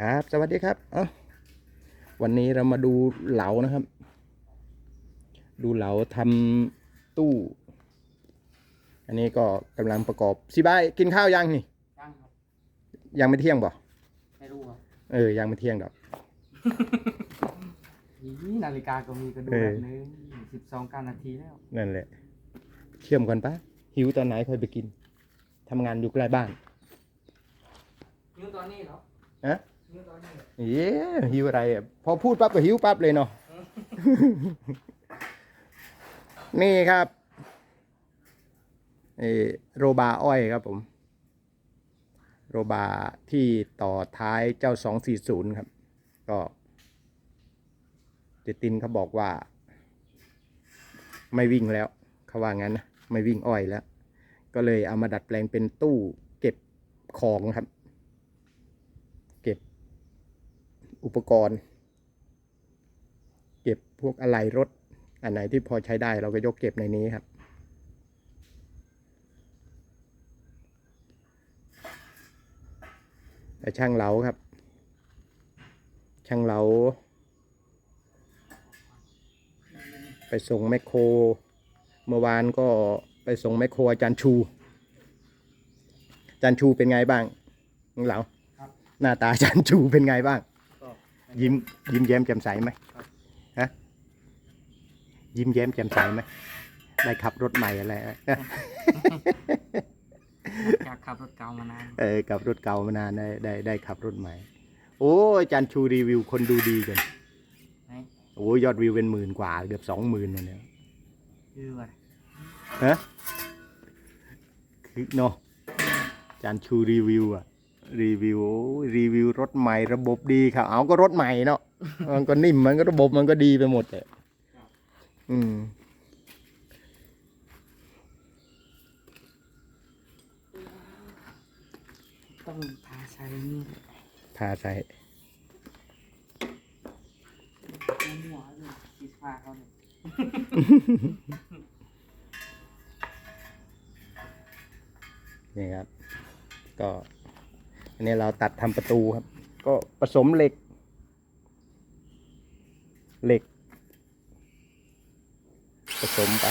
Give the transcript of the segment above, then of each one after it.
ครับ สวัสดีครับ เอ้าวันนี้เรามาดูเหลานะครับ ดูเหลาทำตู้ อันนี้ก็กำลังประกอบสิบายกินข้าวยังนี่ ยังครับ ยังไม่เที่ยงบ่ไม่รู้ครับ เออ ยังไม่เที่ยงดอกนี่นาฬิกาก็มีกระดูเอกอแบบนึงสิบสองการนาทีแล้ว นั่นแหละ เชื่อมกันปะหิวตอนไหนค่อยไปกินทำงานอยู่ใกล้บ้านนิ้วตอนนี้เหรอฮะ นิ้วตอนนี้เย้หิวอะไรอะพอพูดปั๊บก็หิวปั๊บเลยเนาะนี่ครับเออโรบาอ้อยครับผม โรบาที่ต่อท้ายเจ้าสองสี่ศูนย์ครับ ก็เจตินเขาบอกว่า ไม่วิ่งแล้วเขาว่างั้นนะไม่วิ่งอ้อยแล้ว ก็เลยเอามาดัดแปลงเป็นตู้เก็บของครับ เก็บ อุปกรณ์ เก็บพวกอะไหล่รถ อันไหนที่พอใช้ได้เราก็ยกเก็บในนี้ครับ แต่ช่างเหลาครับ ช่างเหลา ไปส่งแมคโคร เมื่อวานก็ไปส่งแมคโครอาจารย์ชู อาจารย์ชูเป็นไงบ้างน้องเหลาครับหน้าตาอาจารย์ชูเป็นไงบ้างก็ ยิ้มยิ้มแย้มแจ่มใสไหมครับฮะยิ้มแย้มแจ่มใสไหมได้ขับรถใหม่อะไรอะอยากขับรถเก่ามานานเออกับรถเก่ามานานได้ได้ได้ขับรถใหม่ โอ้ยอาจารย์ชูรีวิวคนดูดีกันไหนโอ้ยยอดวิวเป็นหมื่นกว่าเกือบสองหมื่นเนี่ยยือไว้ฮะคือเนาะอาจารย์ชูรีวิวอะ รีวิวโอ้ยรีวิวรถใหม่ระบบดีครับเอาก็รถใหม่เนาะมันก็นิ่มมันก็ระบบมันก็ดีไปหมดเลยอืมต้องทาใช้นี่พาใส่หัวเลยสีฟ้าเขาเนี่ยนี่ครับ ก็ อันนี้เราตัดทำประตูครับ ก็ผสมเหล็ก เหล็ก ผสมไป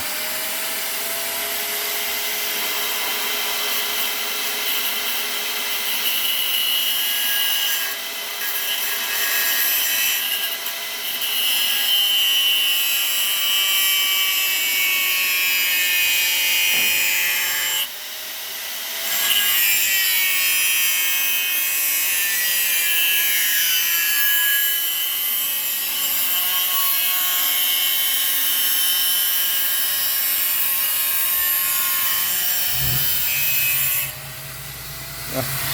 Yeah.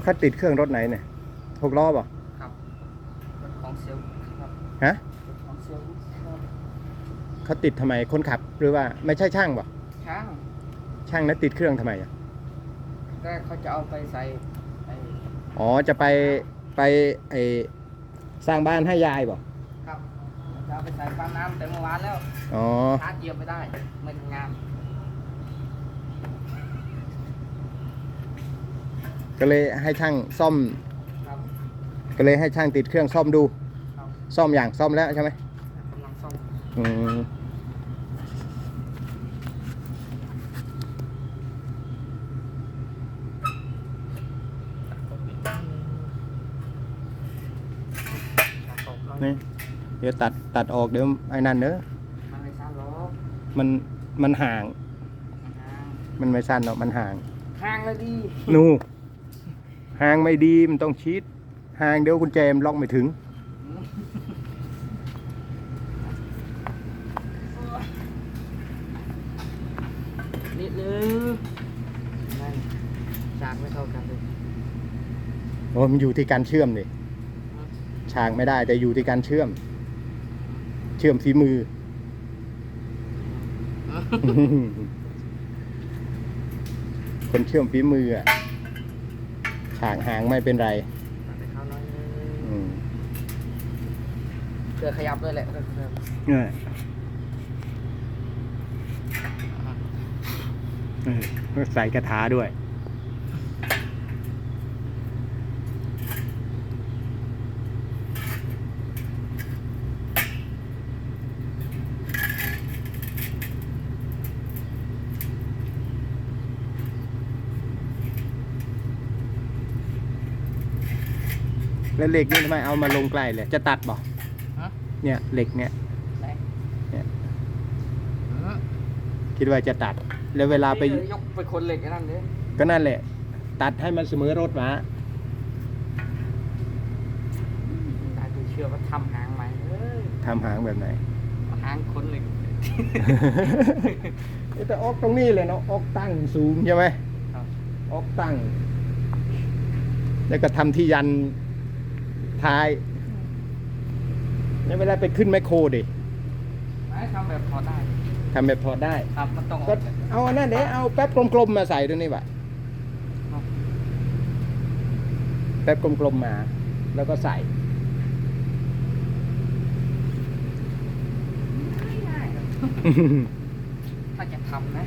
เอาเขาติดเครื่องรถไหนเนี่ยหกล้อป่ะครับรถของเซลล์ครับฮะรถของเซลล์ครับเขาติดทำไมคนขับหรือว่าไม่ใช่ช่างป่ะช่างช่างนั้นติดเครื่องทำไมอะก็เขาจะเอาไปใส่ไอ้อ๋อจะไปไปไอสร้างบ้านให้ยายป่ะครับจะเอาไปใส่ปั๊มน้ำแต่เมื่อวานแล้วอ๋อชาร์จเกียร์ไม่ได้ไม่ทำงาน ก็เลยให้ช่างซ่อม ครับก็เลยให้ช่างติดเครื่องซ่อมดู ครับซ่อมอย่างซ่อมแล้วใช่ไหมกำลังซ่อมอืมนี่เดี๋ยวตัดตัดออกเดี๋ยวไอ้นั่นเนอะมันไม่สั้นหรอกมันมันห่างห่างมันไม่สั้นหรอกมันห่าง ห่างแล้วดี นู หางไม่ดีมันต้องชิดหางเดี๋ยวกุญแจมนล็อกไม่ถึง นิดนึงนั่นฉากไม่เท่ากันเลยโอ้ยมันอยู่ที่การเชื่อมดิฉากไม่ได้แต่อยู่ที่การเชื่อม เชื่อมฝีมือ คนเชื่อมฝีมืออะ ฉากหางไม่เป็นไรตัดไปเข้าน้อยนึงอืมเพื่อขยับด้วยแหละเพื่อเพิ่มเออเออใส่กระถาด้วย แล้วเหล็กนี่ทำไมเอามาลงใกล้เลย จะตัดบ่ฮะ เนี่ยเหล็กเนี่ย ไหนเนี่ยอืมคิดว่าจะตัด แล้วเวลาไปนี่ยกไปคนเหล็กไอ้นั่นเลยก็นั่นแหละ ตัดให้มันเสมอรถมาตายกูเชื่อว่าทำหางใหม่เอ้ยทำหางแบบไหน หางคนเหล็กแต่ออกตรงนี้เลยเนาะออกตั้งสูงใช่ไหมครับออกตั้ง แล้วก็ทำที่ยัน ท้ายแล้วเวลาไปขึ้นแมคโครดิไอ้ทำแบบพอได้ทำแบบถอดได้ ครับมันต้องก็เอาอันนั้นเดี๋ยวเอาแป๊บกลมๆมาใส่ตัวนี้ว่ะครับแป๊บกลมๆมา แล้วก็ใส่ง่ายๆครับถ้าจะทำนะ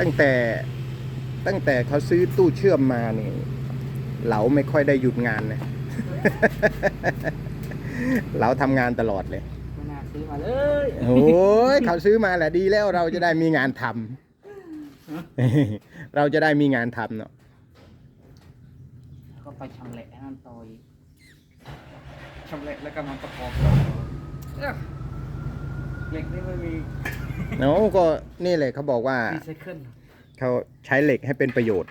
ตั้งแต่ตั้งแต่เขาซื้อตู้เชื่อมมานี่เหลาไม่ค่อยได้หยุดงานนะเหลาทำงานตลอดเลยไม่น่าซื้อมาเลยโอ้ยเขาซื้อมาแหละดีแล้วเราจะได้มีงานทำเราจะได้มีงานทำเนาะก็ไปชำแหละไอ้นั่นต่ออีกชำแหละแล้วก็มาประกอบเอ้อเหล็กนี่ไม่มี เนาะก็นี่เลยเขาบอกว่ารีไซเคิลเขาใช้เหล็กให้เป็นประโยชน์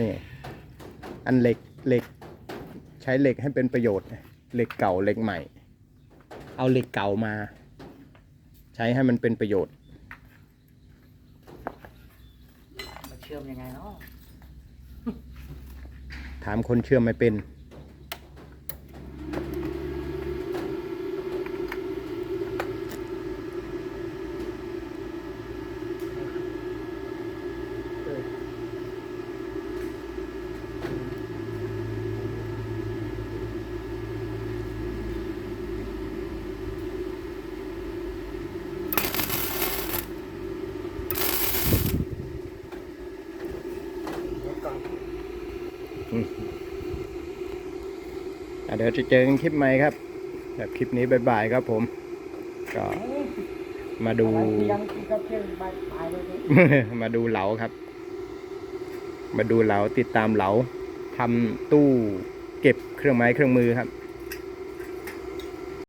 นี่ อันเหล็กเหล็ก ใช้เหล็กให้เป็นประโยชน์ เหล็กเก่าเหล็กใหม่ เอาเหล็กเก่ามา ใช้ให้มันเป็นประโยชน์ มาเชื่อมยังไงเนาะถามคนเชื่อมไม่เป็น เดี๋ยวจะเจอกันคลิปใหม่ครับ แบบคลิปนี้บ่ายๆครับผม ก็มาดู มาดูเหลาครับ มาดูเหลาติดตามเหลาทำตู้เก็บเครื่องไม้เครื่องมือครับ